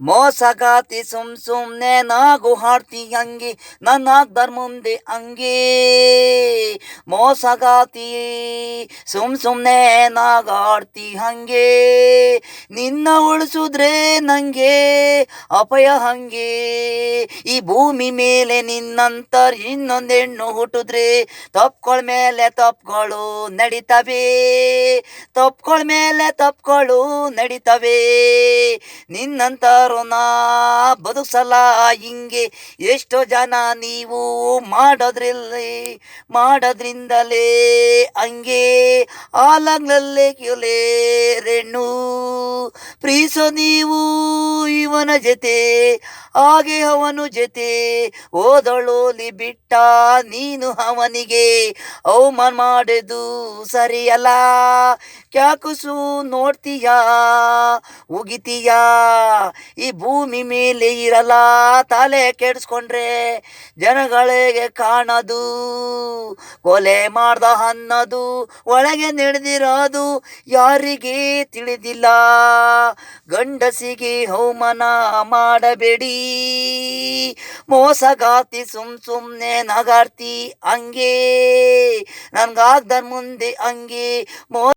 ಮೋಸಗಾತಿ ಸುಮ್ ಸುಮ್ನೆ ನಾಗು ಹಾಡ್ತಿ ಹಂಗೆ, ನನ್ನ ಧರ್ಮಂದಿ ಮುಂದೆ ಹಂಗೆ. ಮೋಸಗಾತಿ ಸುಮ್ ಸುಮ್ನೆ ನಾಗಾಡ್ತಿ ಹಂಗೆ, ನಿನ್ನ ಉಳಿಸಿದ್ರೆ ನಂಗೆ ಅಪಯ ಹಂಗೆ. ಈ ಭೂಮಿ ಮೇಲೆ ನಿನ್ನಂತರ ಇನ್ನೊಂದು ಹೆಣ್ಣು ಹುಟ್ಟಿದ್ರೆ ತಪ್ಕೊಳ ಮೇಲೆ ತಪ್ಪುಗಳು ನಡೀತವೆ. ತಪ್ಕೊಳ ಮೇಲೆ ತಪ್ಪುಗಳು ನಡೀತವೆ. ನಿನ್ನಂತರು ನಾ ಬದುಕಲ್ಲ ಹಿಂಗೆ ಎಷ್ಟೋ ಜನ ನೀವು ಮಾಡೋದ್ರಲ್ಲಿ, ಮಾಡೋದ್ರಿಂದಲೇ ಹಂಗೆ ಆಲಂಗ್ಲಲ್ಲೇ ಕ್ಯೂಲೇ ರೆಣ್ಣು ಪ್ರೀಸೋ ನೀವು ಇವನ ಜೊತೆ ಹಾಗೆ ಅವನು ಜೊತೆ ಓದಳೋಲಿ ಬಿಟ್ಟ ನೀನು ಅವನಿಗೆ ಅವಮಾನ ಮಾಡದು ಸರಿಯಲ್ಲ. ಕ್ಯಾಕುಸು, ನೋಡ್ತೀಯಾ? ಉಗಿತೀಯಾ? ಈ ಭೂಮಿ ಮೇಲೆ ಇರಲ್ಲ. ತಲೆ ಕೆಡಿಸ್ಕೊಂಡ್ರೆ ಜನಗಳಿಗೆ ಕಾಣದು. ಕೊಲೆ ಮಾಡ್ದ ಅನ್ನೋದು. ಒಳಗೆ ನಡೆದಿರೋದು ಯಾರಿಗೆ ತಿಳಿದಿಲ್ಲ. ಗಂಡಸಿಗೆ ಅವಮಾನ ಮಾಡಬೇಡಿ. ಮೋಸಗಾತಿ ಸುಮ್ ಸುಮ್ನೆ ನಗಾಡ್ತಿ ಹಂಗೆ. ನನ್ಗಾಗ್ದನ್ ಮುಂದೆ ಹಂಗೆ. ಮೋ